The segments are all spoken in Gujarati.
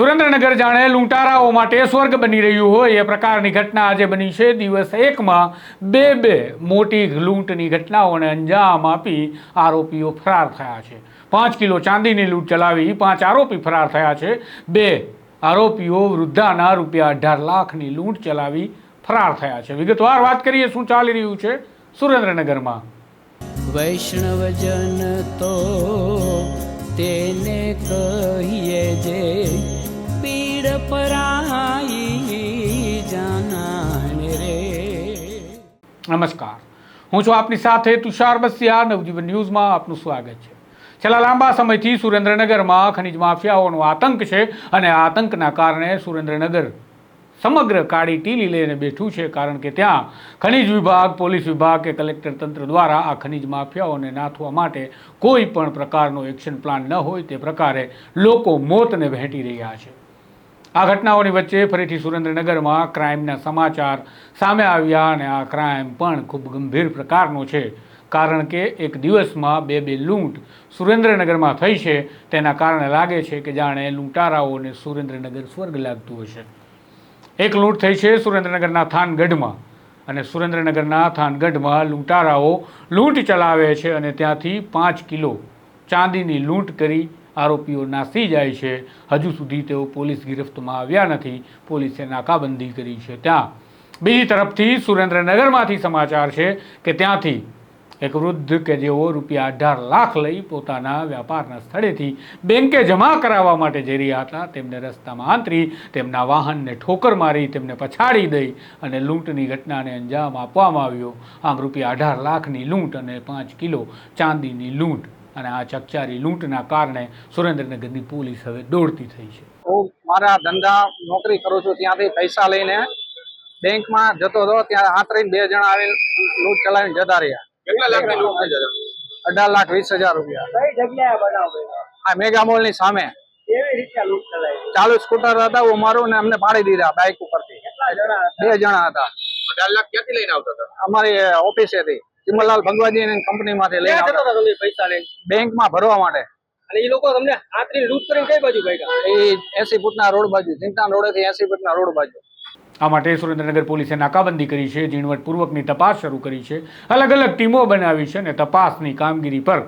સુરેન્દ્રનગર જાણે લૂંટારાઓ માટે સ્વર્ગ બની રહ્યું હોય એ પ્રકારની ઘટના આજે બની છે. દિવસ એકમાં બે બે મોટી લૂંટની ઘટનાઓને અંજામ આપી આરોપીઓ ફરાર થયા છે. પાંચ કિલો ચાંદીની લૂંટ ચલાવી પાંચ આરોપી ફરાર થયા છે. બે આરોપીઓ વૃદ્ધાના રૂપિયા અઢાર લાખની લૂંટ ચલાવી ફરાર થયા છે. વિગતવાર વાત કરીએ શું ચાલી રહ્યું છે સુરેન્દ્રનગરમાં. વૈષ્ણવજન તો તેને કહીએ જે પરાઈ જાનાને રે નમસ્કાર. હું છું આપની સાથે તુષાર બસિયા નવજીવન ન્યૂઝમાં આપનું સ્વાગત છે. છેલ્લા લાંબા સમયથી સુરેન્દ્રનગરમાં ખનિજ માફિયાઓનો આતંક છે અને આતંકના કારણે સુરેન્દ્રનગર સમગ્ર કાળી ટીલી લઈને બેઠું છે કારણ કે ત્યાં ખનિજ વિભાગ, પોલીસ વિભાગ કે કલેક્ટર તંત્ર દ્વારા આ ખનિજ માફિયાઓને નાથવા માટે કોઈ પણ પ્રકારનો એક્શન પ્લાન ન હોય તે પ્રકારે લોકો મોતને વહેંટી રહ્યા છે. આ ઘટનાઓની વચ્ચે ફરીથી સુરેન્દ્રનગરમાં ક્રાઇમના સમાચાર સામે આવ્યા અને આ ક્રાઇમ પણ ખૂબ ગંભીર પ્રકારનો છે. કારણ કે એક દિવસમાં બે બે લૂંટ સુરેન્દ્રનગરમાં થઈ છે. તેના કારણે લાગે છે કે જાણે લૂંટારાઓને સુરેન્દ્રનગર સ્વર્ગ લાગતું હશે. એક લૂંટ થઈ છે સુરેન્દ્રનગરના થાનગઢમાં અને સુરેન્દ્રનગરના થાનગઢમાં લૂંટારાઓ લૂંટ ચલાવે છે અને ત્યાંથી પાંચ કિલો ચાંદીની લૂંટ કરી આરોપીઓ નાસી જાય છે. હજુ સુધી તેઓ પોલીસ ગિરફ્તમાં આવ્યા નથી. પોલીસે નાકાબંધી કરી છે ત્યાં. બીજી તરફથી સુરેન્દ્રનગરમાંથી સમાચાર છે કે ત્યાંથી એક વૃદ્ધ કે જેઓ રૂપિયા અઢાર લાખ લઈ પોતાના વ્યાપારના સ્થળેથી બેંકે જમા કરાવવા માટે જઈ રહ્યા હતા, તેમને રસ્તામાં આંતરી, તેમના વાહનને ઠોકર મારી, તેમને પછાડી દઈ અને લૂંટની ઘટનાને અંજામ આપવામાં આવ્યો. આમ રૂપિયા અઢાર લાખની લૂંટ અને પાંચ કિલો ચાંદીની લૂંટ અને આ ચકચારી લૂંટના કારણે સુરેન્દ્રનગરની પોલીસ હવે દોડતી થઈ છે. હું મારા ધંધા નોકરી કરું છું ત્યાંથી પૈસા લઈને બેંકમાં જતો હતો ત્યાં આંતરીને બે જણા આવીને લૂંટ ચલાવીને જતા રહ્યા. કેટલા લાખની લૂંટ થઈ જશે? અઢાર લાખ વીસ હજાર રૂપિયા. કઈ જગ્યાએ બનાવ આ મેગા મોલની સામે. કેવી રીતે લૂંટ ચલાવી? ચાલુ સ્કૂટર હતા હું મારું ને અમને પાડી દીધા બાઇક ઉપરથી. કેટલા બે જણા હતા. અઢાર લાખ ક્યાંથી લઈને આવતા હતા? અમારી ઓફિસેથી. ચિમનલાલ ભગવાજી કંપની માંથી લઈને જતા હતા તમે પૈસા લઈને? બેંકમાં ભરવા માટે. અને એ લોકો તમને આતરી લૂંટ કરીને કઈ બાજુ ભાગ્યા? એ એસી ફૂટના રોડ બાજુ ચિંતાન રોડે થી એસી ફૂટના રોડ બાજુ. આ માટે સુરેન્દ્રનગર પોલીસે નાકાબંધી કરી છે ઝીણવટપૂર્વકની તપાસ શરૂ કરી છે. અલગ અલગ ટીમો બનાવી છે અને તપાસની કામગીરી પર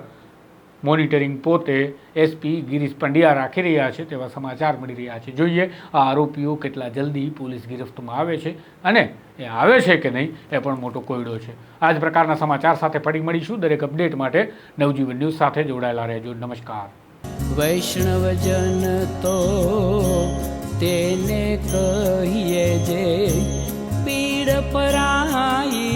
મોનિટરિંગ પોતે એસપી ગિરીશ પંડ્યા રાખી રહ્યા છે તેવા સમાચાર મળી રહ્યા છે. જોઈએ આ આરોપીઓ કેટલા જલ્દી પોલીસ ગિરફ્તમાં આવે છે અને એ આવે છે કે નહીં એ પણ મોટો કોયડો છે. આ જ પ્રકારના સમાચાર સાથે ફરી મળીશું. દરેક અપડેટ માટે નવજીવન ન્યૂઝ સાથે જોડાયેલા રહેજો. નમસ્કાર. વૈષ્ણવજન તો તેને કહીએ જે પીડ પરાઈ